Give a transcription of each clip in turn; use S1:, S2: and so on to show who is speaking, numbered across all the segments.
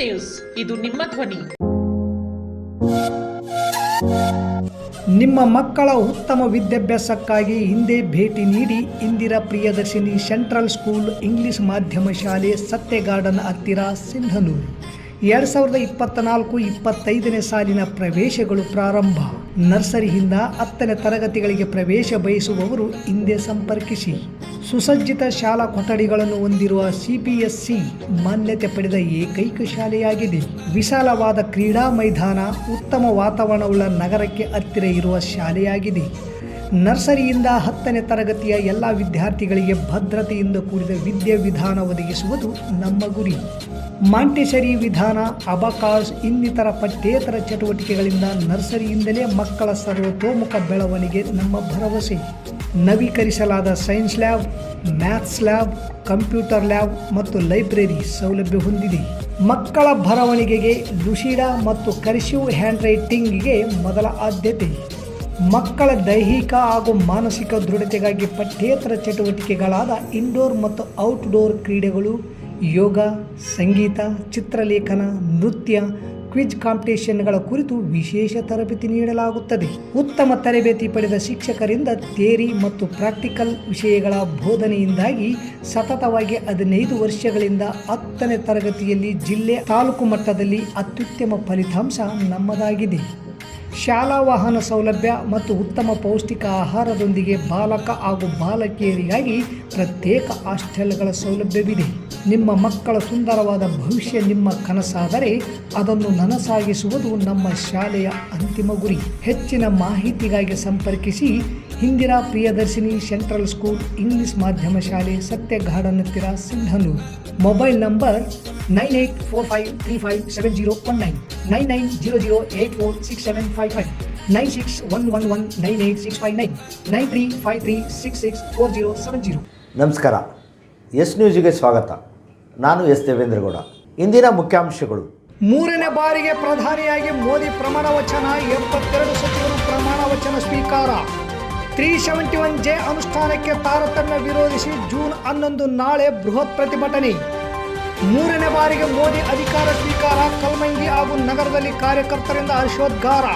S1: News ಇದು ನಿಮ್ಮ ಧ್ವನಿ.
S2: ನಿಮ್ಮ ಮಕ್ಕಳ ಉತ್ತಮ ವಿದ್ಯಾಭ್ಯಾಸಕ್ಕಾಗಿ ಹಿಂದೆ ಭೇಟಿ ನೀಡಿ Indira Priyadarshini central school English ಮಾಧ್ಯಮ ಶಾಲೆ ಸತ್ಯಗಾರ್ಡನ್ ಹತ್ತಿರ ಸಿಂಧನೂರು. ಎರಡು ಸಾವಿರದ ಇಪ್ಪತ್ತ ನಾಲ್ಕು ಇಪ್ಪತ್ತೈದನೇ ಸಾಲಿನ ಪ್ರವೇಶಗಳು ಪ್ರಾರಂಭ. ನರ್ಸರಿಯಿಂದ ಹತ್ತನೇ ತರಗತಿಗಳಿಗೆ ಪ್ರವೇಶ ಬಯಸುವವರು ಹಿಂದೆ ಸಂಪರ್ಕಿಸಿ. ಸುಸಜ್ಜಿತ ಶಾಲಾ ಕೊಠಡಿಗಳನ್ನು ಹೊಂದಿರುವ ಸಿಪಿಎಸ್ಸಿ ಮಾನ್ಯತೆ ಪಡೆದ ಏಕೈಕ ಶಾಲೆಯಾಗಿದೆ. ವಿಶಾಲವಾದ ಕ್ರೀಡಾ ಮೈದಾನ, ಉತ್ತಮ ವಾತಾವರಣವುಳ್ಳ ನಗರಕ್ಕೆ ಹತ್ತಿರ ಇರುವ ಶಾಲೆಯಾಗಿದೆ. ನರ್ಸರಿಯಿಂದ ಹತ್ತನೇ ತರಗತಿಯ ಎಲ್ಲ ವಿದ್ಯಾರ್ಥಿಗಳಿಗೆ ಭದ್ರತೆಯಿಂದ ಕೂಡಿದ ವಿದ್ಯಾವಿಧಾನ ಒದಗಿಸುವುದು ನಮ್ಮ ಗುರಿ. ಮಾಂಟೆಸರಿ ವಿಧಾನ ಅಬಕಾಸ್ ಇನ್ನಿತರ ಪಠ್ಯೇತರ ಚಟುವಟಿಕೆಗಳಿಂದ ನರ್ಸರಿಯಿಂದಲೇ ಮಕ್ಕಳ ಸರ್ವತೋಮುಖ ಬೆಳವಣಿಗೆ ನಮ್ಮ ಭರವಸೆ. ನವೀಕರಿಸಲಾದ science lab maths lab computer lab ಮತ್ತು ಲೈಬ್ರರಿ ಸೌಲಭ್ಯ ಹೊಂದಿದೆ. ಮಕ್ಕಳ ಬರವಣಿಗೆಗೆ ಲುಶಿಡಾ ಮತ್ತು ಕರ್ಸಿವ್ ಹ್ಯಾಂಡ್ ರೈಟಿಂಗ್ಗೆ ಮೊದಲ ಆದ್ಯತೆ. ಮಕ್ಕಳ ದೈಹಿಕ ಹಾಗೂ ಮಾನಸಿಕ ದೃಢತೆಗಾಗಿ ಪಠ್ಯೇತರ ಚಟುವಟಿಕೆಗಳಾದ ಇಂಡೋರ್ ಮತ್ತು ಔಟ್ಡೋರ್ ಕ್ರೀಡೆಗಳು ಯೋಗ, ಸಂಗೀತ, ಚಿತ್ರಲೇಖನ, ನೃತ್ಯ, ಕ್ವಿಜ್ ಕಾಂಪಿಟೇಷನ್ಗಳ ಕುರಿತು ವಿಶೇಷ ತರಬೇತಿ ನೀಡಲಾಗುತ್ತದೆ. ಉತ್ತಮ ತರಬೇತಿ ಪಡೆದ ಶಿಕ್ಷಕರಿಂದ ಥೇರಿ ಮತ್ತು ಪ್ರಾಕ್ಟಿಕಲ್ ವಿಷಯಗಳ ಬೋಧನೆಯಿಂದಾಗಿ ಸತತವಾಗಿ ಹದಿನೈದು ವರ್ಷಗಳಿಂದ ಹತ್ತನೇ ತರಗತಿಯಲ್ಲಿ ಜಿಲ್ಲೆ ತಾಲೂಕು ಮಟ್ಟದಲ್ಲಿ ಅತ್ಯುತ್ತಮ ಫಲಿತಾಂಶ ನಮ್ಮದಾಗಿದೆ. ಶಾಲಾ ವಾಹನ ಸೌಲಭ್ಯ ಮತ್ತು ಉತ್ತಮ ಪೌಷ್ಟಿಕ ಆಹಾರದೊಂದಿಗೆ ಬಾಲಕ ಹಾಗೂ ಬಾಲಕಿಯರಿಗಾಗಿ ಪ್ರತ್ಯೇಕ ಹಾಸ್ಟೆಲ್ಗಳ ಸೌಲಭ್ಯವಿದೆ. ನಿಮ್ಮ ಮಕ್ಕಳ ಸುಂದರವಾದ ಭವಿಷ್ಯ ನಿಮ್ಮ ಕನಸಾದರೆ ಅದನ್ನು ನನಸಾಗಿಸುವುದು ನಮ್ಮ ಶಾಲೆಯ ಅಂತಿಮ ಗುರಿ. ಹೆಚ್ಚಿನ ಮಾಹಿತಿಗಾಗಿ ಸಂಪರ್ಕಿಸಿ Indira Priyadarshini central school English ಮಾಧ್ಯಮ ಶಾಲೆ ಸತ್ಯ ಗಾರ್ಡನ್ ಹತ್ತಿರ Sindhanur. Mobile number nine eight four five three five seven zero one nine nine nine zero zero eight four six seven five five, nine six one one one nine eight six five nine nine three five three six six four zero seven zero.
S3: ನಮಸ್ಕಾರ, S ನ್ಯೂಸಿಗೆ ಸ್ವಾಗತ. ನಾನು S Devendra Gowda. ಇಂದಿನ ಮುಖ್ಯಾಂಶಗಳು.
S2: ಮೂರನೇ ಬಾರಿಗೆ ಪ್ರಧಾನಿಯಾಗಿ ಮೋದಿ ಪ್ರಮಾಣ ವಚನ, ಎಪ್ಪತ್ತೆರಡು ಸಚಿವರು ಪ್ರಮಾಣ ವಚನ ಸ್ವೀಕಾರ. ತ್ರೀ ಸೆವೆಂಟಿ ಒನ್ ಜೆ ಅನುಷ್ಠಾನಕ್ಕೆ ತಾರತಮ್ಯ ವಿರೋಧಿಸಿ ಜೂನ್ ಹನ್ನೊಂದು ನಾಳೆ ಬೃಹತ್ ಪ್ರತಿಭಟನೆ. ಮೂರನೇ ಬಾರಿಗೆ ಮೋದಿ ಅಧಿಕಾರ ಸ್ವೀಕಾರ, ಕಲ್ಮಂಗಿ ಹಾಗೂ ನಗರದಲ್ಲಿ ಕಾರ್ಯಕರ್ತರಿಂದ ಹರ್ಷೋದ್ಗಾರ.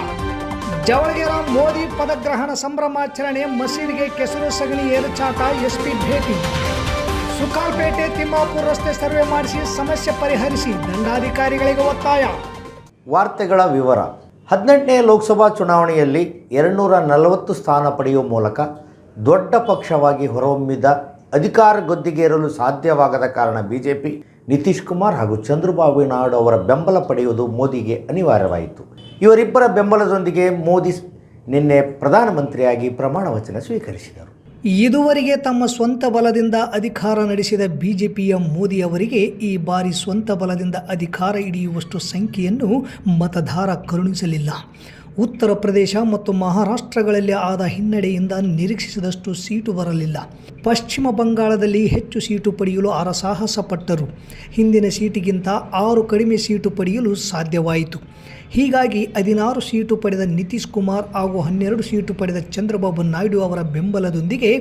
S2: ಜವಳಗೆರ ಮೋದಿ ಪದಗ್ರಹಣ ಸಂಭ್ರಮಾಚರಣೆ, ಮಸೀದಿಗೆ ಕೆಸರು ಸಗಣಿ ಏರುಚಾಟ, ಎಸ್ಪಿ ಭೇಟಿ. ಸುಕಾಲ್ಪೇಟೆ ತಿಮ್ಮಾಪುರ ರಸ್ತೆ ಸರ್ವೆ ಮಾಡಿಸಿ ಸಮಸ್ಯೆ ಪರಿಹರಿಸಿ ದಂಡಾಧಿಕಾರಿಗಳಿಗೆ ಒತ್ತಾಯ.
S3: ವಾರ್ತೆಗಳ ವಿವರ. ಹದಿನೆಂಟನೇ ಲೋಕಸಭಾ ಚುನಾವಣೆಯಲ್ಲಿ ಎರಡುನೂರ ನಲವತ್ತು ಸ್ಥಾನ ಪಡೆಯುವ ಮೂಲಕ ದೊಡ್ಡ ಪಕ್ಷವಾಗಿ ಹೊರಹೊಮ್ಮಿದ ಅಧಿಕಾರ ಗದ್ದಿಗೇರಲು ಸಾಧ್ಯವಾಗದ ಕಾರಣ ಬಿಜೆಪಿ, ನಿತೀಶ್ ಕುಮಾರ್ ಹಾಗೂ ಚಂದ್ರಬಾಬು ನಾಯ್ಡು ಅವರ ಬೆಂಬಲ ಪಡೆಯುವುದು ಮೋದಿಗೆ ಅನಿವಾರ್ಯವಾಯಿತು. ಇವರಿಬ್ಬರ ಬೆಂಬಲದೊಂದಿಗೆ ಮೋದಿ ನಿನ್ನೆ ಪ್ರಧಾನಮಂತ್ರಿಯಾಗಿ ಪ್ರಮಾಣ ವಚನ ಸ್ವೀಕರಿಸಿದರು.
S2: ಇದುವರೆಗೆ ತಮ್ಮ ಸ್ವಂತ ಬಲದಿಂದ ಅಧಿಕಾರ ನಡೆಸಿದ ಬಿಜೆಪಿಯ ಮೋದಿ ಅವರಿಗೆ ಈ ಬಾರಿ ಸ್ವಂತ ಬಲದಿಂದ ಅಧಿಕಾರ ಹಿಡಿಯುವಷ್ಟು ಸಂಖ್ಯೆಯನ್ನು ಮತದಾರ ಕರುಣಿಸಲಿಲ್ಲ. ಉತ್ತರ ಪ್ರದೇಶ ಮತ್ತು ಮಹಾರಾಷ್ಟ್ರಗಳಲ್ಲಿ ಆದ ಹಿನ್ನಡೆಯಿಂದ ನಿರೀಕ್ಷಿಸಿದಷ್ಟು ಸೀಟು ಬರಲಿಲ್ಲ. ಪಶ್ಚಿಮ ಬಂಗಾಳದಲ್ಲಿ ಹೆಚ್ಚು ಸೀಟು ಪಡೆಯಲು ಅರಸಾಹಸ ಪಟ್ಟರು ಹಿಂದಿನ ಸೀಟಿಗಿಂತ ಆರು ಕಡಿಮೆ ಸೀಟು ಪಡೆಯಲು ಸಾಧ್ಯವಾಯಿತು. ಹೀಗಾಗಿ ಹದಿನಾರು ಸೀಟು ಪಡೆದ ನಿತೀಶ್ ಕುಮಾರ್ ಹಾಗೂ ಹನ್ನೆರಡು ಸೀಟು ಪಡೆದ ಚಂದ್ರಬಾಬು ನಾಯ್ಡು ಅವರ ಬೆಂಬಲದೊಂದಿಗೆ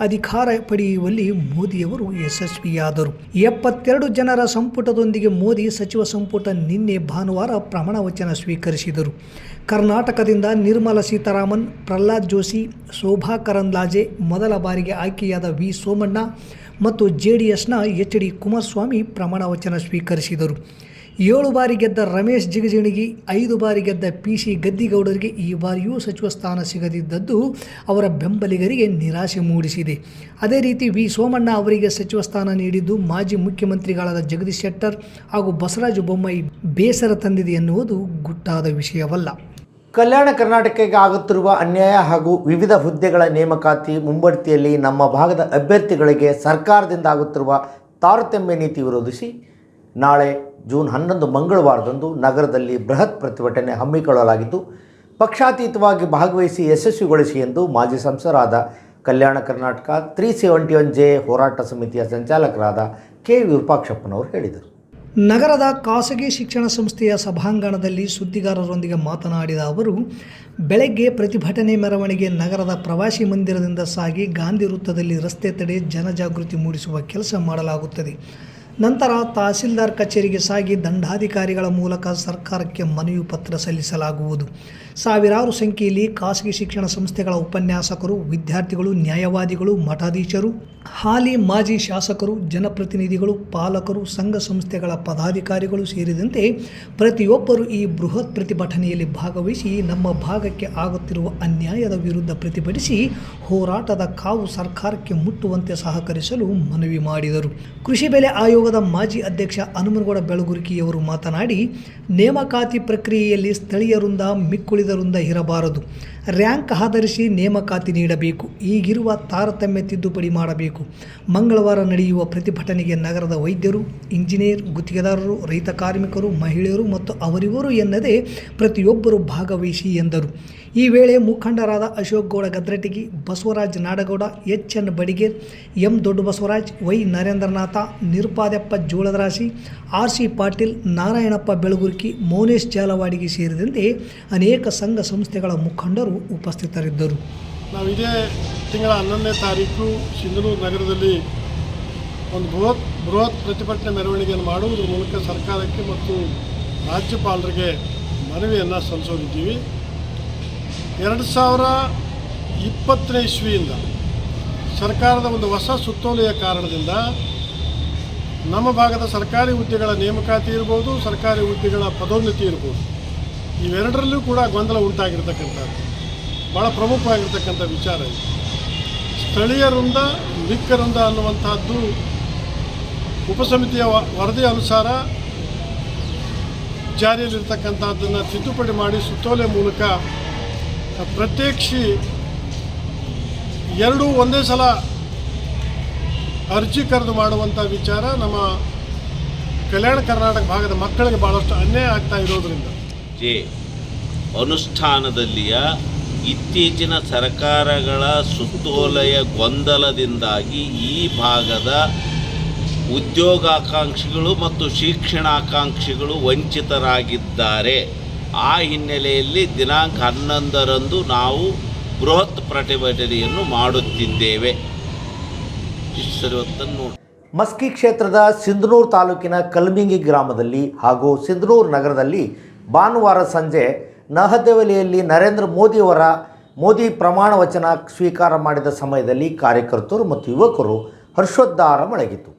S2: ಅಧಿಕಾರ ಪಡೆಯುವಲ್ಲಿ ಮೋದಿಯವರು ಯಶಸ್ವಿಯಾದರು. ಎಪ್ಪತ್ತೆರಡು ಜನರ ಸಂಪುಟದೊಂದಿಗೆ ಮೋದಿ ಸಚಿವ ಸಂಪುಟ ನಿನ್ನೆ ಭಾನುವಾರ ಪ್ರಮಾಣ ವಚನ ಸ್ವೀಕರಿಸಿದರು. ಕರ್ನಾಟಕದಿಂದ ನಿರ್ಮಲಾ ಸೀತಾರಾಮನ್, ಪ್ರಹ್ಲಾದ್ ಜೋಶಿ, ಶೋಭಾ ಕರಂದ್ಲಾಜೆ ಮೊದಲ ಬಾರಿಗೆ ಆಯ್ಕೆಯಾದ ವಿ ಸೋಮಣ್ಣ ಮತ್ತು J D H D Kumaraswamy ಪ್ರಮಾಣ ವಚನ ಸ್ವೀಕರಿಸಿದರು. ಏಳು ಬಾರಿ ಗೆದ್ದ ರಮೇಶ್ ಜಿಗಜಿಣಗಿ, ಐದು ಬಾರಿ ಗೆದ್ದ ಪಿ ಸಿ ಗದ್ದಿಗೌಡರಿಗೆ ಈ ಬಾರಿಯೂ ಸಚಿವ ಸ್ಥಾನ ಸಿಗದಿದ್ದದ್ದು ಅವರ ಬೆಂಬಲಿಗರಿಗೆ ನಿರಾಶೆ ಮೂಡಿಸಿದೆ. ಅದೇ ರೀತಿ ವಿ. ಸೋಮಣ್ಣ ಅವರಿಗೆ ಸಚಿವ ಸ್ಥಾನ ನೀಡಿದ್ದು ಮಾಜಿ ಮುಖ್ಯಮಂತ್ರಿಗಳಾದ ಜಗದೀಶ್ ಶೆಟ್ಟರ್ ಹಾಗೂ ಬಸವರಾಜ ಬೊಮ್ಮಾಯಿ ಬೇಸರ ತಂದಿದೆ ಎನ್ನುವುದು ಗುಟ್ಟಾದ ವಿಷಯವಲ್ಲ.
S3: ಕಲ್ಯಾಣ ಕರ್ನಾಟಕಕ್ಕೆ ಆಗುತ್ತಿರುವ ಅನ್ಯಾಯ ಹಾಗೂ ವಿವಿಧ ಹುದ್ದೆಗಳ ನೇಮಕಾತಿ ಮುಂಬಡ್ತಿಯಲ್ಲಿ ನಮ್ಮ ಭಾಗದ ಅಭ್ಯರ್ಥಿಗಳಿಗೆ ಸರ್ಕಾರದಿಂದ ಆಗುತ್ತಿರುವ ತಾರತಮ್ಯ ನೀತಿ ವಿರೋಧಿಸಿ ನಾಳೆ ಜೂನ್ ಹನ್ನೊಂದು ಮಂಗಳವಾರದಂದು ನಗರದಲ್ಲಿ ಬೃಹತ್ ಪ್ರತಿಭಟನೆ ಹಮ್ಮಿಕೊಳ್ಳಲಾಗಿದ್ದು, ಪಕ್ಷಾತೀತವಾಗಿ ಭಾಗವಹಿಸಿ ಯಶಸ್ವಿಗೊಳಿಸಿ ಎಂದು ಮಾಜಿ ಸಂಸದರಾದ Kalyana Karnataka three seventy one J ಹೋರಾಟ ಸಮಿತಿಯ ಸಂಚಾಲಕರಾದ ಕೆ ವಿರೂಪಾಕ್ಷಪ್ಪನವರು ಹೇಳಿದರು.
S2: ನಗರದ ಖಾಸಗಿ ಶಿಕ್ಷಣ ಸಂಸ್ಥೆಯ ಸಭಾಂಗಣದಲ್ಲಿ ಸುದ್ದಿಗಾರರೊಂದಿಗೆ ಮಾತನಾಡಿದ ಅವರು, ಬೆಳಗ್ಗೆ ಪ್ರತಿಭಟನೆ ಮೆರವಣಿಗೆ ನಗರದ ಪ್ರವಾಸಿ ಮಂದಿರದಿಂದ ಸಾಗಿ ಗಾಂಧಿ ವೃತ್ತದಲ್ಲಿ ರಸ್ತೆ ತಡೆ ಜನಜಾಗೃತಿ ಮೂಡಿಸುವ ಕೆಲಸ ಮಾಡಲಾಗುತ್ತದೆ. ನಂತರ ತಹಸೀಲ್ದಾರ್ ಕಚೇರಿಗೆ ಸಾಗಿ ದಂಡಾಧಿಕಾರಿಗಳ ಮೂಲಕ ಸರ್ಕಾರಕ್ಕೆ ಮನವಿ ಪತ್ರ ಸಲ್ಲಿಸಲಾಗುವುದು. ಸಾವಿರಾರು ಸಂಖ್ಯೆಯಲ್ಲಿ ಖಾಸಗಿ ಶಿಕ್ಷಣ ಸಂಸ್ಥೆಗಳ ಉಪನ್ಯಾಸಕರು, ವಿದ್ಯಾರ್ಥಿಗಳು, ನ್ಯಾಯವಾದಿಗಳು, ಮಠಾಧೀಶರು, ಹಾಲಿ ಮಾಜಿ ಶಾಸಕರು, ಜನಪ್ರತಿನಿಧಿಗಳು, ಪಾಲಕರು, ಸಂಘ ಸಂಸ್ಥೆಗಳ ಪದಾಧಿಕಾರಿಗಳು ಸೇರಿದಂತೆ ಪ್ರತಿಯೊಬ್ಬರು ಈ ಬೃಹತ್ ಪ್ರತಿಭಟನೆಯಲ್ಲಿ ಭಾಗವಹಿಸಿ ನಮ್ಮ ಭಾಗಕ್ಕೆ ಆಗುತ್ತಿರುವ ಅನ್ಯಾಯದ ವಿರುದ್ಧ ಪ್ರತಿಭಟಿಸಿ ಹೋರಾಟದ ಕಾವು ಸರ್ಕಾರಕ್ಕೆ ಮುಟ್ಟುವಂತೆ ಸಹಕರಿಸಲು ಮನವಿ ಮಾಡಿದರು. ಕೃಷಿ ಬೆಲೆ ಆಯೋಗದ ಮಾಜಿ ಅಧ್ಯಕ್ಷ ಹನುಮನಗೌಡ ಬೆಳಗುರಿಕಿಯವರು ಮಾತನಾಡಿ, ನೇಮಕಾತಿ ಪ್ರಕ್ರಿಯೆಯಲ್ಲಿ ಸ್ಥಳೀಯರಿಂದ ಮಿಕ್ಕುಳಿದರಿಂದ ಇರಬಾರದು. ರ್ಯಾಂಕ್ ಆಧರಿಸಿ ನೇಮಕಾತಿ ನೀಡಬೇಕು. ಈಗಿರುವ ತಾರತಮ್ಯ ತಿದ್ದುಪಡಿ ಮಾಡಬೇಕು. ಮಂಗಳವಾರ ನಡೆಯುವ ಪ್ರತಿಭಟನೆಗೆ ನಗರದ ವೈದ್ಯರು, ಇಂಜಿನಿಯರ್, ಗುತ್ತಿಗೆದಾರರು, ರೈತ ಕಾರ್ಮಿಕರು, ಮಹಿಳೆಯರು ಮತ್ತು ಅವರಿವರು ಎನ್ನದೇ ಪ್ರತಿಯೊಬ್ಬರು ಭಾಗವಹಿಸಿ ಎಂದರು. ಈ ವೇಳೆ ಮುಖಂಡರಾದ Ashok Gowda Gadratagi Basavaraj Nadagouda, H N Badiger, M Dodda Basavaraj Y Narendranath, Nirupadappa Joladarashi R C Patil, Narayanappa Belagurki, Mounesh Jalawadige ಸೇರಿದಂತೆ ಅನೇಕ ಸಂಘ ಸಂಸ್ಥೆಗಳ ಮುಖಂಡರು ಉಪಸ್ಥಿತರಿದ್ದರು.
S4: ನಾವು ಇದೇ ತಿಂಗಳ ಹನ್ನೊಂದನೇ ತಾರೀಕು ಸಿಂಧನೂರು ನಗರದಲ್ಲಿ ಒಂದು ಬೃಹತ್ ಬೃಹತ್ ಪ್ರತಿಭಟನೆ ಮೆರವಣಿಗೆಯನ್ನು ಮಾಡುವುದರ ಮೂಲಕ ಸರ್ಕಾರಕ್ಕೆ ಮತ್ತು ರಾಜ್ಯಪಾಲರಿಗೆ ಮನವಿಯನ್ನು ಸಲ್ಲಿಸೋದಿದ್ದೀವಿ. ಎರಡು ಸಾವಿರ ಇಪ್ಪತ್ತನೇ ಇಸ್ವಿಯಿಂದ ಸರ್ಕಾರದ ಒಂದು ಹೊಸ ಸುತ್ತೋಲೆಯ ಕಾರಣದಿಂದ ನಮ್ಮ ಭಾಗದ ಸರ್ಕಾರಿ ಹುದ್ದೆಗಳ ನೇಮಕಾತಿ ಇರ್ಬೋದು, ಸರ್ಕಾರಿ ಹುದ್ದೆಗಳ ಪದೋನ್ನತಿ ಇರ್ಬೋದು. ಇವೆರಡರಲ್ಲೂ ಕೂಡ ಗೊಂದಲ ಉಂಟಾಗಿರ್ತಕ್ಕಂಥದ್ದು. ಭಾಳ ಪ್ರಮುಖವಾಗಿರ್ತಕ್ಕಂಥ ವಿಚಾರ ಇದು. ಸ್ಥಳೀಯ ವೃಂದ ಮಿಕ್ಕ ವೃಂದ ಅನ್ನುವಂತಹದ್ದು ಉಪಸಮಿತಿಯ ವರದಿ ಅನುಸಾರ ಜಾರಿಯಲ್ಲಿರ್ತಕ್ಕಂಥದ್ದನ್ನು ತಿದ್ದುಪಡಿ ಮಾಡಿ ಸುತ್ತೋಲೆ ಮೂಲಕ ಪ್ರತ್ಯಕ್ಷಿ ಎರಡೂ ಒಂದೇ ಸಲ ಅರ್ಜಿ ಕರೆದು ಮಾಡುವಂಥ ವಿಚಾರ ನಮ್ಮ ಕಲ್ಯಾಣ ಕರ್ನಾಟಕ ಭಾಗದ ಮಕ್ಕಳಿಗೆ ಭಾಳಷ್ಟು ಅನ್ಯಾಯ ಆಗ್ತಾ ಇರೋದ್ರಿಂದ.
S5: ಜೆ, ಅನುಷ್ಠಾನದಲ್ಲಿಯ ಇತ್ತೀಚಿನ ಸರ್ಕಾರಗಳ ಸುತ್ತೋಲೆಯ ಗೊಂದಲದಿಂದಾಗಿ ಈ ಭಾಗದ ಉದ್ಯೋಗಾಕಾಂಕ್ಷಿಗಳು ಮತ್ತು ಶಿಕ್ಷಣಾಕಾಂಕ್ಷಿಗಳು ವಂಚಿತರಾಗಿದ್ದಾರೆ. ಆ ಹಿನ್ನೆಲೆಯಲ್ಲಿ ದಿನಾಂಕ ಹನ್ನೊಂದರಂದು ನಾವು ಬೃಹತ್ ಪ್ರತಿಭಟನೆಯನ್ನು ಮಾಡುತ್ತಿದ್ದೇವೆ.
S3: ಮಸ್ಕಿ ಕ್ಷೇತ್ರದ ಸಿಂಧನೂರು ತಾಲೂಕಿನ ಕಲ್ಮಿಂಗಿ ಗ್ರಾಮದಲ್ಲಿ ಹಾಗೂ ಸಿಂಧನೂರು ನಗರದಲ್ಲಿ ಭಾನುವಾರ ಸಂಜೆ ನಹದೆವಲಿಯಲ್ಲಿ ನರೇಂದ್ರ ಮೋದಿಯವರ ಮೋದಿ ಪ್ರಮಾಣ ವಚನ ಸ್ವೀಕಾರ ಮಾಡಿದ ಸಮಯದಲ್ಲಿ ಕಾರ್ಯಕರ್ತರು ಮತ್ತು ಯುವಕರು ಹರ್ಷೋದ್ಧಾರ ಮೊಳಗಿತು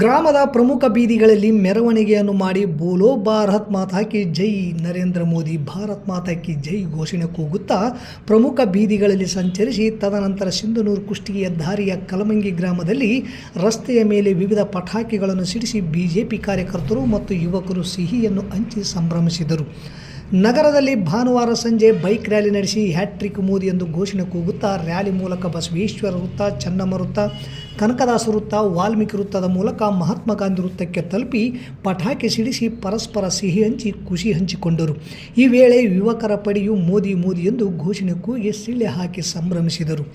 S2: ಗ್ರಾಮದ ಪ್ರಮುಖ ಬೀದಿಗಳಲ್ಲಿ ಮೆರವಣಿಗೆಯನ್ನು ಮಾಡಿ ಬೋಲೋ ಭಾರತ್ ಮಾತಾ ಕಿ ಜೈ, ನರೇಂದ್ರ ಮೋದಿ ಭಾರತ್ ಮಾತಾ ಕಿ ಜೈ ಘೋಷಣೆ ಕೂಗುತ್ತಾ ಪ್ರಮುಖ ಬೀದಿಗಳಲ್ಲಿ ಸಂಚರಿಸಿ ತದನಂತರ ಸಿಂಧನೂರು ಕುಷ್ಟಗಿಯ ದಾರಿಯ ಕಲಮಂಗಿ ಗ್ರಾಮದಲ್ಲಿ ರಸ್ತೆಯ ಮೇಲೆ ವಿವಿಧ ಪಟಾಕಿಗಳನ್ನು ಸಿಡಿಸಿ ಬಿಜೆಪಿ ಕಾರ್ಯಕರ್ತರು ಮತ್ತು ಯುವಕರು ಸಿಹಿಯನ್ನು ಹಂಚಿ ಸಂಭ್ರಮಿಸಿದರು. ನಗರದಲ್ಲಿ ಭಾನುವಾರ ಸಂಜೆ ಬೈಕ್ ರ್ಯಾಲಿ ನಡೆಸಿ ಹ್ಯಾಟ್ರಿಕ್ ಮೋದಿ ಎಂದು ಘೋಷಣೆ ಕೂಗುತ್ತಾ, ರ್ಯಾಲಿ ಮೂಲಕ ಬಸವೇಶ್ವರ ವೃತ್ತ, ಚೆನ್ನಮ್ಮ ವೃತ್ತ ಕನಕದಾಸ ವೃತ್ತ, ವಾಲ್ಮೀಕಿ ವೃತ್ತದ ಮೂಲಕ ಮಹಾತ್ಮ ಗಾಂಧಿ ವೃತ್ತಕ್ಕೆ ತಲುಪಿ ಪಟಾಕಿ ಸಿಡಿಸಿ ಪರಸ್ಪರ ಸಿಹಿ ಹಂಚಿ ಖುಷಿ ಹಂಚಿಕೊಂಡರು. ಈ ವೇಳೆ ಯುವಕರ ಪಡೆಯು ಮೋದಿ ಮೋದಿ ಎಂದು ಘೋಷಣೆ ಕೂಗಿ ಸಿಳ್ಳೆ ಹಾಕಿ ಸಂಭ್ರಮಿಸಿದರು.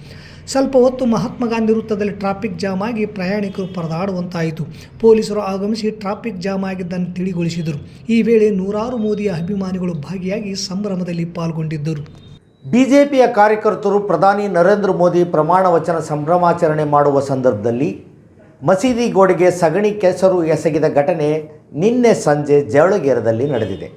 S2: ಸ್ವಲ್ಪ ಹೊತ್ತು ಮಹಾತ್ಮ ಗಾಂಧಿ ವೃತ್ತದಲ್ಲಿ ಟ್ರಾಫಿಕ್ ಜಾಮ್ ಆಗಿ ಪ್ರಯಾಣಿಕರು ಪರದಾಡುವಂತಾಯಿತು. ಪೊಲೀಸರು ಆಗಮಿಸಿ ಟ್ರಾಫಿಕ್ ಜಾಮ್ ಆಗಿದ್ದನ್ನು ತಿಳಿಗೊಳಿಸಿದರು. ಈ ವೇಳೆ ನೂರಾರು ಮೋದಿಯ ಅಭಿಮಾನಿಗಳು ಭಾಗಿಯಾಗಿ ಸಂಭ್ರಮದಲ್ಲಿ ಪಾಲ್ಗೊಂಡಿದ್ದರು.
S3: ಬಿಜೆಪಿಯ ಕಾರ್ಯಕರ್ತರು ಪ್ರಧಾನಿ ನರೇಂದ್ರ ಮೋದಿ ಪ್ರಮಾಣ ವಚನ ಸಂಭ್ರಮಾಚರಣೆ ಮಾಡುವ ಸಂದರ್ಭದಲ್ಲಿ ಮಸೀದಿ ಗೋಡೆಗೆ ಸಗಣಿ ಕೆಸರು ಎಸಗಿದ ಘಟನೆ ನಿನ್ನೆ ಸಂಜೆ ಜವಳಗೆರೆದಲ್ಲಿ ನಡೆದಿದೆ.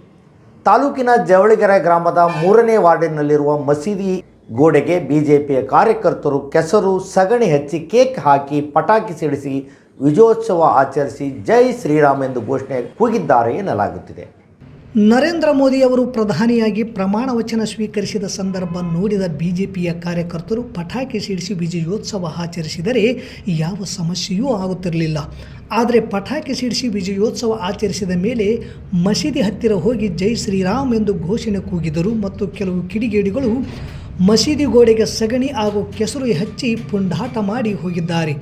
S3: ತಾಲೂಕಿನ ಜವಳಗೆರೆ ಗ್ರಾಮದ ಮೂರನೇ ವಾರ್ಡಿನಲ್ಲಿರುವ ಮಸೀದಿ ಗೋಡೆಗೆ ಬಿಜೆಪಿಯ ಕಾರ್ಯಕರ್ತರು ಕೆಸರು, ಸಗಣಿ ಹಚ್ಚಿ ಕೇಕ್ ಹಾಕಿ ಪಟಾಕಿ ಸಿಡಿಸಿ ವಿಜಯೋತ್ಸವ ಆಚರಿಸಿ ಜೈ ಶ್ರೀರಾಮ್ ಎಂದು ಘೋಷಣೆ ಕೂಗಿದ್ದಾರೆ ಎನ್ನಲಾಗುತ್ತಿದೆ.
S2: ನರೇಂದ್ರ ಮೋದಿ ಅವರು ಪ್ರಧಾನಿಯಾಗಿ ಪ್ರಮಾಣ ವಚನ ಸ್ವೀಕರಿಸಿದ ಸಂದರ್ಭ ನೋಡಿದ ಬಿಜೆಪಿಯ ಕಾರ್ಯಕರ್ತರು ಪಟಾಕಿ ಸಿಡಿಸಿ ವಿಜಯೋತ್ಸವ ಆಚರಿಸಿದರೆ ಯಾವ ಸಮಸ್ಯೆಯೂ ಆಗುತ್ತಿರಲಿಲ್ಲ. ಆದರೆ ಪಟಾಕಿ ಸಿಡಿಸಿ ವಿಜಯೋತ್ಸವ ಆಚರಿಸಿದ ಮೇಲೆ ಮಸೀದಿ ಹತ್ತಿರ ಹೋಗಿ ಜೈ ಶ್ರೀರಾಮ್ ಎಂದು ಘೋಷಣೆ ಕೂಗಿದರು ಮತ್ತು ಕೆಲವು ಕಿಡಿಗೇಡಿಗಳು ಮಸೀದಿ ಗೋಡೆಗೆ ಸಗಣಿ ಹಾಗೂ ಕೆಸರು ಹಚ್ಚಿ ಪುಂಡಾಟ ಮಾಡಿ ಹೋಗಿದ್ದಾರೆ.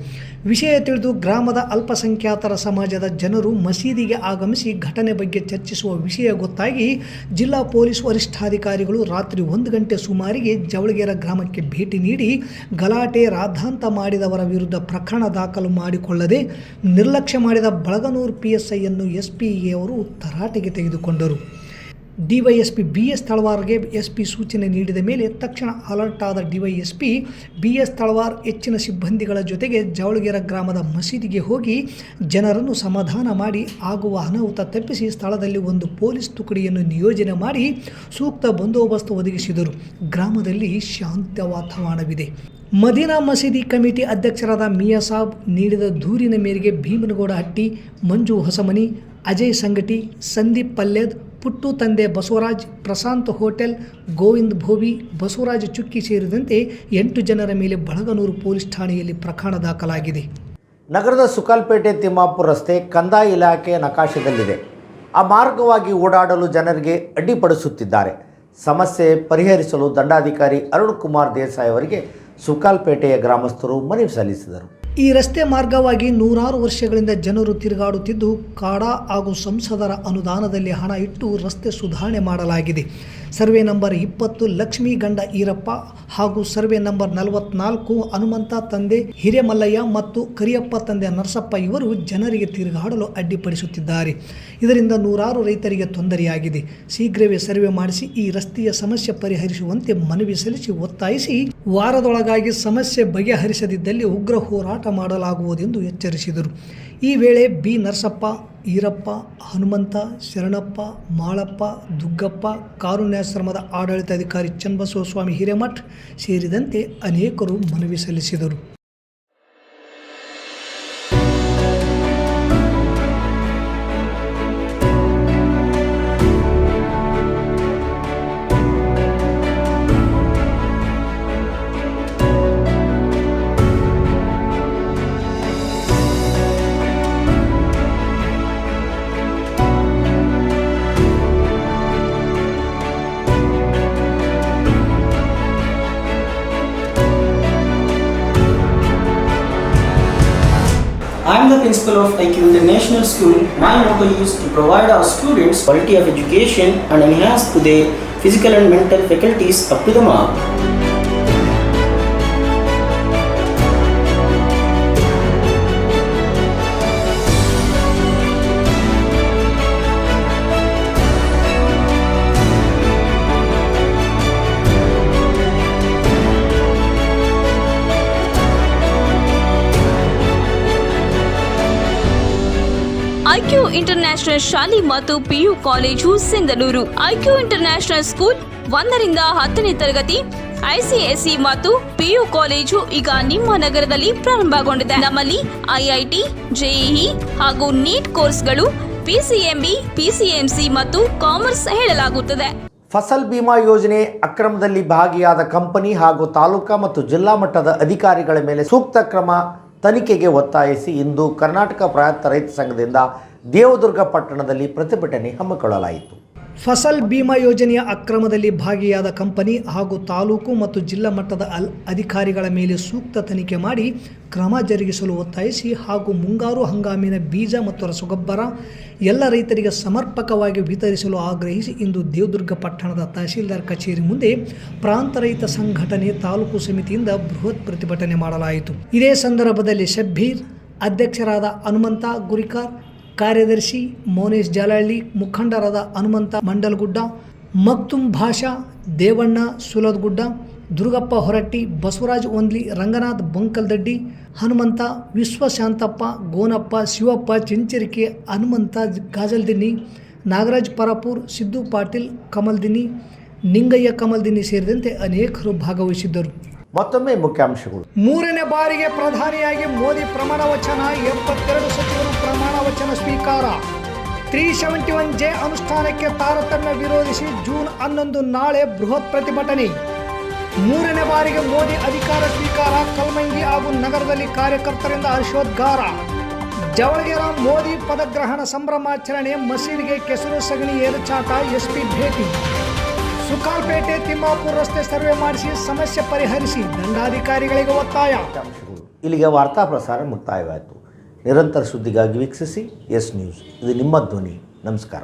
S2: ವಿಷಯ ತಿಳಿದು ಗ್ರಾಮದ ಅಲ್ಪಸಂಖ್ಯಾತರ ಸಮಾಜದ ಜನರು ಮಸೀದಿಗೆ ಆಗಮಿಸಿ ಘಟನೆ ಬಗ್ಗೆ ಚರ್ಚಿಸುವ ವಿಷಯ ಗೊತ್ತಾಗಿ ಜಿಲ್ಲಾ ಪೊಲೀಸ್ ವರಿಷ್ಠಾಧಿಕಾರಿಗಳು ರಾತ್ರಿ ಒಂದು ಗಂಟೆ ಸುಮಾರಿಗೆ ಜವಳಗೆರೆ ಗ್ರಾಮಕ್ಕೆ ಭೇಟಿ ನೀಡಿ ಗಲಾಟೆ, ರಾದ್ಧಾಂತ ಮಾಡಿದವರ ವಿರುದ್ಧ ಪ್ರಕರಣ ದಾಖಲು ಮಾಡಿಕೊಳ್ಳದೆ ನಿರ್ಲಕ್ಷ್ಯ ಮಾಡಿದ ಬಳಗನೂರು ಪಿ ಎಸ್ ಐಯನ್ನು ಅವರು ತರಾಟೆಗೆ ತೆಗೆದುಕೊಂಡರು. ಡಿವೈಎಸ್ಪಿ ಬಿ ಎಸ್ ತಳವಾರ್ಗೆ ಎಸ್ ಪಿ ಸೂಚನೆ ನೀಡಿದ ಮೇಲೆ ತಕ್ಷಣ ಅಲರ್ಟ್ ಆದ ಡಿವೈಎಸ್ಪಿ ಬಿ ಎಸ್ ತಳವಾರ್ ಹೆಚ್ಚಿನ ಸಿಬ್ಬಂದಿಗಳ ಜೊತೆಗೆ ಜವಳಗೆರೆ ಗ್ರಾಮದ ಮಸೀದಿಗೆ ಹೋಗಿ ಜನರನ್ನು ಸಮಾಧಾನ ಮಾಡಿ ಆಗುವ ಅನಾಹುತ ತಪ್ಪಿಸಿ ಸ್ಥಳದಲ್ಲಿ ಒಂದು ಪೊಲೀಸ್ ತುಕಡಿಯನ್ನು ನಿಯೋಜನೆ ಮಾಡಿ ಸೂಕ್ತ ಬಂದೋಬಸ್ತ್ ಒದಗಿಸಿದರು. ಗ್ರಾಮದಲ್ಲಿ ಶಾಂತ ವಾತಾವರಣವಿದೆ. ಮದೀನಾ ಮಸೀದಿ ಕಮಿಟಿ ಅಧ್ಯಕ್ಷರಾದ ಮಿಯಾ ಸಾಬ್ ನೀಡಿದ ದೂರಿನ ಮೇರೆಗೆ ಭೀಮನಗೌಡ ಹಟ್ಟಿ, ಮಂಜು ಹೊಸಮನಿ, ಅಜಯ್ ಸಂಗಟಿ, ಸಂದೀಪ್ ಪಲ್ಯದ್ ಪುಟ್ಟು ತಂದೆ ಬಸವರಾಜ್ ಪ್ರಶಾಂತ್ ಹೋಟೆಲ್, ಗೋವಿಂದ್ ಭೋವಿ, ಬಸವರಾಜ್ ಚುಕ್ಕಿ ಸೇರಿದಂತೆ ಎಂಟು ಜನರ ಮೇಲೆ ಬಳಗನೂರು ಪೊಲೀಸ್ ಠಾಣೆಯಲ್ಲಿ ಪ್ರಕರಣ ದಾಖಲಾಗಿದೆ.
S3: ನಗರದ ಸುಕಾಲ್ಪೇಟೆ ತಿಮ್ಮಾಪುರ ರಸ್ತೆ ಕಂದಾಯ ಇಲಾಖೆಯ ನಕಾಶದಲ್ಲಿದೆ. ಆ ಮಾರ್ಗವಾಗಿ ಓಡಾಡಲು ಜನರಿಗೆ ಅಡ್ಡಿಪಡಿಸುತ್ತಿದ್ದಾರೆ. ಸಮಸ್ಯೆ ಪರಿಹರಿಸಲು ದಂಡಾಧಿಕಾರಿ ಅರುಣ್ ಕುಮಾರ್ ದೇಸಾಯಿ ಅವರಿಗೆ ಸುಕಾಲ್ಪೇಟೆಯ ಗ್ರಾಮಸ್ಥರು ಮನವಿ ಸಲ್ಲಿಸಿದರು.
S2: ಈ ರಸ್ತೆ ಮಾರ್ಗವಾಗಿ ನೂರಾರು ವರ್ಷಗಳಿಂದ ಜನರು ತಿರುಗಾಡುತ್ತಿದ್ದು ಕಾಡಾ ಹಾಗೂ ಸಂಸದರ ಅನುದಾನದಲ್ಲಿ ಹಣ ಇಟ್ಟು ರಸ್ತೆ ಸುಧಾರಣೆ ಮಾಡಲಾಗಿದೆ. ಸರ್ವೆ ನಂಬರ್ ಇಪ್ಪತ್ತು ಲಕ್ಷ್ಮೀ ಗಂಡ ಈರಪ್ಪ ಹಾಗೂ ಸರ್ವೆ ನಂಬರ್ ನಲವತ್ನಾಲ್ಕು ಹನುಮಂತ ತಂದೆ ಹಿರೇಮಲ್ಲಯ್ಯ ಮತ್ತು ಕರಿಯಪ್ಪ ತಂದೆ ನರಸಪ್ಪ ಇವರು ಜನರಿಗೆ ತಿರುಗಾಡಲು ಅಡ್ಡಿಪಡಿಸುತ್ತಿದ್ದಾರೆ. ಇದರಿಂದ ನೂರಾರು ರೈತರಿಗೆ ತೊಂದರೆಯಾಗಿದೆ. ಶೀಘ್ರವೇ ಸರ್ವೆ ಮಾಡಿಸಿ ಈ ರಸ್ತೆಯ ಸಮಸ್ಯೆ ಪರಿಹರಿಸುವಂತೆ ಮನವಿ ಸಲ್ಲಿಸಿ ಒತ್ತಾಯಿಸಿ ವಾರದೊಳಗಾಗಿ ಸಮಸ್ಯೆ ಬಗೆಹರಿಸದಿದ್ದಲ್ಲಿ ಉಗ್ರ ಹೋರಾಟ ಮಾಡಲಾಗುವುದೆಂದು ಎಚ್ಚರಿಸಿದರು. ಈ ವೇಳೆ ಬಿ ನರಸಪ್ಪ ಈರಪ್ಪ ಹನುಮಂತ ಶರಣಪ್ಪ ಮಾಳಪ್ಪ ದುಗ್ಗಪ್ಪ ಕಾರುಣ್ಯಾಶ್ರಮದ ಆಡಳಿತಾಧಿಕಾರಿ ಚನ್ನಬಸವಸ್ವಾಮಿ ಹಿರೇಮಠ್ ಸೇರಿದಂತೆ ಅನೇಕರು ಮನವಿ ಸಲ್ಲಿಸಿದರು.
S6: Of IQ International School. My motto is to provide our students quality of education and enhance their physical and mental faculties up to the mark.
S7: IQ international ಶಾಲೆ ಮತ್ತು PU college Sindhanur IQ international school ಒಂದರಿಂದ ಹತ್ತನೇ ತರಗತಿ ICSE ಮತ್ತು PU college ಈಗ ನಿಮ್ಮ ನಗರದಲ್ಲಿ ಪ್ರಾರಂಭಗೊಂಡಿದೆ. ನಮ್ಮಲ್ಲಿ ಐಐಟಿ ಜೆಇಇ ಹಾಗೂ ನೀಟ್ ಕೋರ್ಸ್ಗಳು ಪಿಸಿಎಂಬಿ ಪಿಸಿಎಂಸಿ ಮತ್ತು ಕಾಮರ್ಸ್ ಹೇಳಲಾಗುತ್ತದೆ.
S3: ಫಸಲ್ ಬಿಮಾ ಯೋಜನೆ ಅಕ್ರಮದಲ್ಲಿ ಭಾಗಿಯಾದ ಕಂಪನಿ ಹಾಗೂ ತಾಲೂಕಾ ಮತ್ತು ಜಿಲ್ಲಾ ಮಟ್ಟದ ಅಧಿಕಾರಿಗಳ ಮೇಲೆ ಸೂಕ್ತ ಕ್ರಮ ತನಿಖೆಗೆ ಒತ್ತಾಯಿಸಿ ಇಂದು ಕರ್ನಾಟಕ ಪ್ರಾಂತ ರೈತ ಸಂಘದಿಂದ ದೇವದುರ್ಗ ಪಟ್ಟಣದಲ್ಲಿ ಪ್ರತಿಭಟನೆ ಹಮ್ಮಿಕೊಳ್ಳಲಾಯಿತು.
S2: ಫಸಲ್ ಬಿಮಾ ಯೋಜನೆಯ ಅಕ್ರಮದಲ್ಲಿ ಭಾಗಿಯಾದ ಕಂಪನಿ ಹಾಗೂ ತಾಲೂಕು ಮತ್ತು ಜಿಲ್ಲಾ ಮಟ್ಟದ ಅಲ್ ಅಧಿಕಾರಿಗಳ ಮೇಲೆ ಸೂಕ್ತ ತನಿಖೆ ಮಾಡಿ ಕ್ರಮ ಜರುಗಿಸಲು ಒತ್ತಾಯಿಸಿ ಹಾಗೂ ಮುಂಗಾರು ಹಂಗಾಮಿನ ಬೀಜ ಮತ್ತು ರಸಗೊಬ್ಬರ ಎಲ್ಲ ರೈತರಿಗೆ ಸಮರ್ಪಕವಾಗಿ ವಿತರಿಸಲು ಆಗ್ರಹಿಸಿ ಇಂದು ದೇವದುರ್ಗ ಪಟ್ಟಣದ ತಹಶೀಲ್ದಾರ್ ಕಚೇರಿ ಮುಂದೆ ಪ್ರಾಂತ ರೈತ ಸಂಘಟನೆ ತಾಲೂಕು ಸಮಿತಿಯಿಂದ ಬೃಹತ್ ಪ್ರತಿಭಟನೆ ಮಾಡಲಾಯಿತು. ಇದೇ ಸಂದರ್ಭದಲ್ಲಿ ಶಬ್ಬೀರ್ ಅಧ್ಯಕ್ಷರಾದ ಹನುಮಂತ ಗುರಿಕಾರ್ ಕಾರ್ಯದರ್ಶಿ ಮೋನೇಶ್ ಜಾಲಹಳ್ಳಿ, ಮುಖಂಡರಾದ ಹನುಮಂತ ಮಂಡಲ್ಗುಡ್ಡ, ಮಕ್ತುಂ ಭಾಷಾ, ದೇವಣ್ಣ ಸುಲದ್ಗುಡ್ಡ, ದುರ್ಗಪ್ಪ ಹೊರಟ್ಟಿ, ಬಸವರಾಜ್ ಒಂದ್ಲಿ, ರಂಗನಾಥ್ ಬಂಕಲ್ದಡ್ಡಿ, ಹನುಮಂತ ವಿಶ್ವಶಾಂತಪ್ಪ, ಗೋನಪ್ಪ ಶಿವಪ್ಪ, ಚಿಂಚರಿಕೆ, ಹನುಮಂತ ಗಾಜಲ್ದಿನ್ನಿ, ನಾಗರಾಜ್ ಪರಪೂರ್, ಸಿದ್ದು ಪಾಟೀಲ್ ಕಮಲ್ದಿನಿ ನಿಂಗಯ್ಯ ಕಮಲ್ದಿನಿ ಸೇರಿದಂತೆ ಅನೇಕರು ಭಾಗವಹಿಸಿದ್ದರು.
S3: ಮತ್ತೊಮ್ಮೆ ಮುಖ್ಯಾಂಶಗಳು.
S2: ಮೂರನೇ ಬಾರಿಗೆ ಪ್ರಧಾನಿಯಾಗಿ ಮೋದಿ ಪ್ರಮಾಣ ವಚನ, ಎಪ್ಪತ್ತೆರಡು ಸಚಿವರು ಪ್ರಮಾಣ ವಚನ ಸ್ವೀಕಾರ. ತ್ರೀ ಸೆವೆಂಟಿ ಒನ್ ಜೆ ಅನುಷ್ಠಾನಕ್ಕೆ ತಾರತಮ್ಯ ವಿರೋಧಿಸಿ ಜೂನ್ ಹನ್ನೊಂದು ನಾಳೆ ಬೃಹತ್ ಪ್ರತಿಭಟನೆ. ಮೂರನೇ ಬಾರಿಗೆ ಮೋದಿ ಅಧಿಕಾರ ಸ್ವೀಕಾರ, ಕಲ್ಮಂಗಿ ಹಾಗೂ ನಗರದಲ್ಲಿ ಕಾರ್ಯಕರ್ತರಿಂದ ಹರ್ಷೋದ್ಗಾರ. ಜವಳಗೆರಾಮ್ ಮೋದಿ ಪದಗ್ರಹಣ ಸಂಭ್ರಮಾಚರಣೆ, ಮಸೀದಿಗೆ ಕೆಸರು ಸಗಣಿ ಏರುಚಾಟ, ಎಸ್ಪಿ ಭೇಟಿ. ಸುಕಾಲ್ಪೇಟೆ ತಿಮ್ಮಾಪುರ ರಸ್ತೆ ಸರ್ವೆ ಮಾಡಿಸಿ ಸಮಸ್ಯೆ ಪರಿಹರಿಸಿ ದಂಡಾಧಿಕಾರಿಗಳಿಗೆ ಒತ್ತಾಯ.
S3: ಇಲ್ಲಿಗೆ ವಾರ್ತಾ ಪ್ರಸಾರ ಮುಕ್ತಾಯವಾಯಿತು. ನಿರಂತರ ಸುದ್ದಿಗಾಗಿ ವೀಕ್ಷಿಸಿ ಎಸ್ ನ್ಯೂಸ್. ಇದು ನಿಮ್ಮ ಧ್ವನಿ. ನಮಸ್ಕಾರ.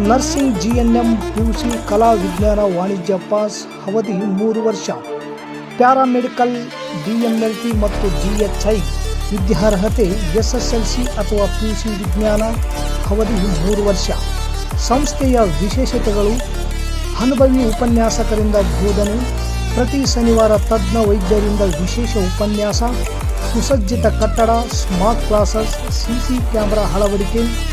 S2: Nursing G N M U C ಕಲಾ ವಿಜ್ಞಾನ ವಾಣಿಜ್ಯ ಪಾಸ್ ಅವಧಿ ಮೂರು ವರ್ಷ. ಪ್ಯಾರಾಮೆಡಿಕಲ್ ಡಿಎಂಎಲ್ಟಿ ಮತ್ತು ಜಿ ಎಚ್ ಐ ವಿದ್ಯಾರ್ಹತೆ ಸಿ ಅಥವಾ ಪಿ ಯು ಸಿ ವಿಜ್ಞಾನ ಅವಧಿ ಮೂರು ವರ್ಷ. ಸಂಸ್ಥೆಯ ವಿಶೇಷತೆಗಳು, ಅನುಭವಿ ಉಪನ್ಯಾಸಕರಿಂದ ಬೋಧನೆ, ಪ್ರತಿ ಶನಿವಾರ ತಜ್ಞ ವೈದ್ಯರಿಂದ ವಿಶೇಷ ಉಪನ್ಯಾಸ, ಸುಸಜ್ಜಿತ ಕಟ್ಟಡ, ಸ್ಮಾರ್ಟ್ ಕ್ಲಾಸಸ್ ಸಿಸಿ ಕ್ಯಾಮೆರಾ ಅಳವಡಿಕೆ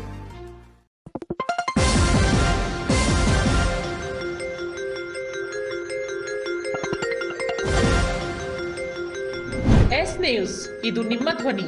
S1: ಇದು ನಿಮ್ಮ ಧ್ವನಿ.